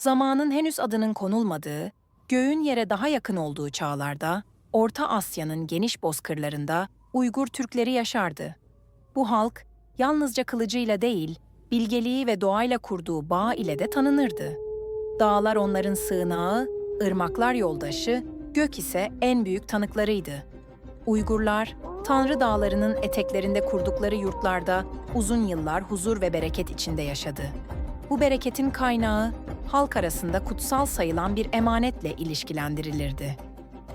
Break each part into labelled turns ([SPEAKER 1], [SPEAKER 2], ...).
[SPEAKER 1] Zamanın henüz adının konulmadığı, göğün yere daha yakın olduğu çağlarda, Orta Asya'nın geniş bozkırlarında Uygur Türkleri yaşardı. Bu halk, yalnızca kılıcıyla değil, bilgeliği ve doğayla kurduğu bağ ile de tanınırdı. Dağlar onların sığınağı, ırmaklar yoldaşı, gök ise en büyük tanıklarıydı. Uygurlar, Tanrı Dağları'nın eteklerinde kurdukları yurtlarda uzun yıllar huzur ve bereket içinde yaşadı. Bu bereketin kaynağı, halk arasında kutsal sayılan bir emanetle ilişkilendirilirdi.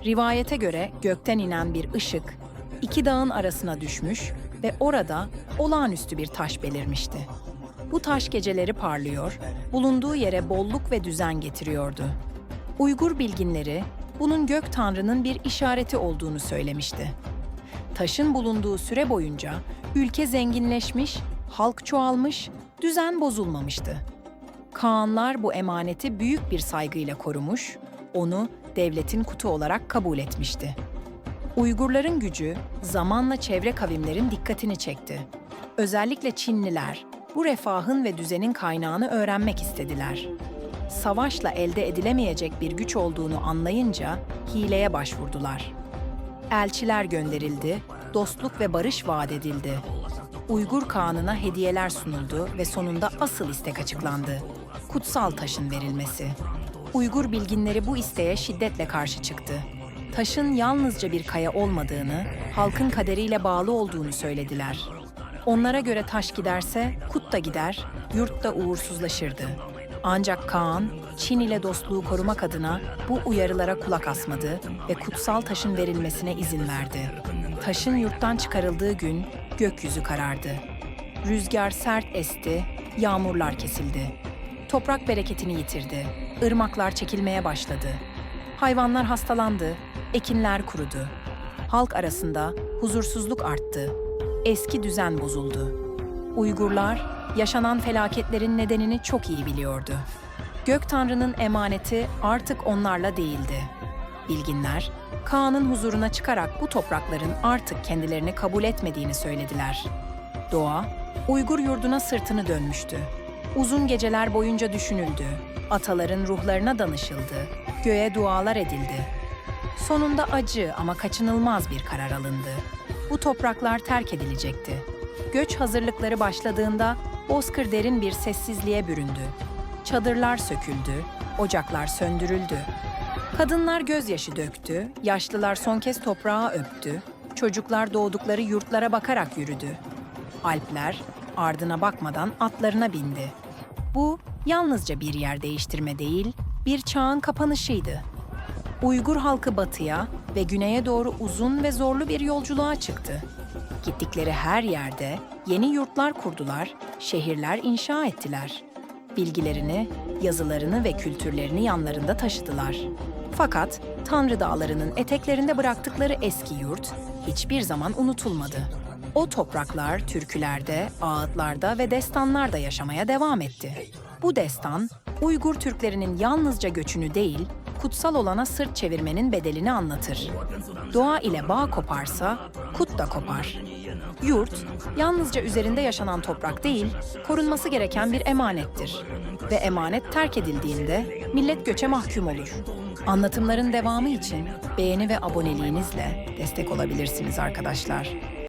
[SPEAKER 1] Rivayete göre gökten inen bir ışık, iki dağın arasına düşmüş ve orada olağanüstü bir taş belirmişti. Bu taş geceleri parlıyor, bulunduğu yere bolluk ve düzen getiriyordu. Uygur bilginleri bunun gök tanrının bir işareti olduğunu söylemişti. Taşın bulunduğu süre boyunca ülke zenginleşmiş, halk çoğalmış, düzen bozulmamıştı. Kaanlar bu emaneti büyük bir saygıyla korumuş, onu devletin kutu olarak kabul etmişti. Uygurların gücü zamanla çevre kavimlerin dikkatini çekti. Özellikle Çinliler bu refahın ve düzenin kaynağını öğrenmek istediler. Savaşla elde edilemeyecek bir güç olduğunu anlayınca hileye başvurdular. Elçiler gönderildi, dostluk ve barış vaat edildi. Uygur Kağan'ına hediyeler sunuldu ve sonunda asıl istek açıklandı. Kutsal taşın verilmesi. Uygur bilginleri bu isteğe şiddetle karşı çıktı. Taşın yalnızca bir kaya olmadığını, halkın kaderiyle bağlı olduğunu söylediler. Onlara göre taş giderse kut da gider, yurt da uğursuzlaşırdı. Ancak Kaan, Çin ile dostluğu korumak adına bu uyarılara kulak asmadı ve kutsal taşın verilmesine izin verdi. Taşın yurttan çıkarıldığı gün gökyüzü karardı. Rüzgar sert esti, yağmurlar kesildi. Toprak bereketini yitirdi. Irmaklar çekilmeye başladı. Hayvanlar hastalandı, ekinler kurudu. Halk arasında huzursuzluk arttı. Eski düzen bozuldu. Uygurlar yaşanan felaketlerin nedenini çok iyi biliyordu. Gök Tanrı'nın emaneti artık onlarla değildi. Bilginler, Kaan'ın huzuruna çıkarak bu toprakların artık kendilerini kabul etmediğini söylediler. Doğa, Uygur yurduna sırtını dönmüştü. Uzun geceler boyunca düşünüldü. Ataların ruhlarına danışıldı. Göğe dualar edildi. Sonunda acı ama kaçınılmaz bir karar alındı. Bu topraklar terk edilecekti. Göç hazırlıkları başladığında Bozkır derin bir sessizliğe büründü. Çadırlar söküldü, ocaklar söndürüldü. Kadınlar gözyaşı döktü, yaşlılar son kez toprağa öptü, çocuklar doğdukları yurtlara bakarak yürüdü. Alpler ardına bakmadan atlarına bindi. Bu yalnızca bir yer değiştirme değil, bir çağın kapanışıydı. Uygur halkı batıya ve güneye doğru uzun ve zorlu bir yolculuğa çıktı. Gittikleri her yerde yeni yurtlar kurdular, şehirler inşa ettiler. Bilgilerini, yazılarını ve kültürlerini yanlarında taşıdılar. Fakat Tanrı Dağları'nın eteklerinde bıraktıkları eski yurt hiçbir zaman unutulmadı. O topraklar türkülerde, ağıtlarda ve destanlarda yaşamaya devam etti. Bu destan, Uygur Türklerinin yalnızca göçünü değil, kutsal olana sırt çevirmenin bedelini anlatır. Doğa ile bağ koparsa, kut da kopar. Yurt, yalnızca üzerinde yaşanan toprak değil, korunması gereken bir emanettir. Ve emanet terk edildiğinde millet göçe mahkum olur. Anlatımların devamı için beğeni ve aboneliğinizle destek olabilirsiniz arkadaşlar.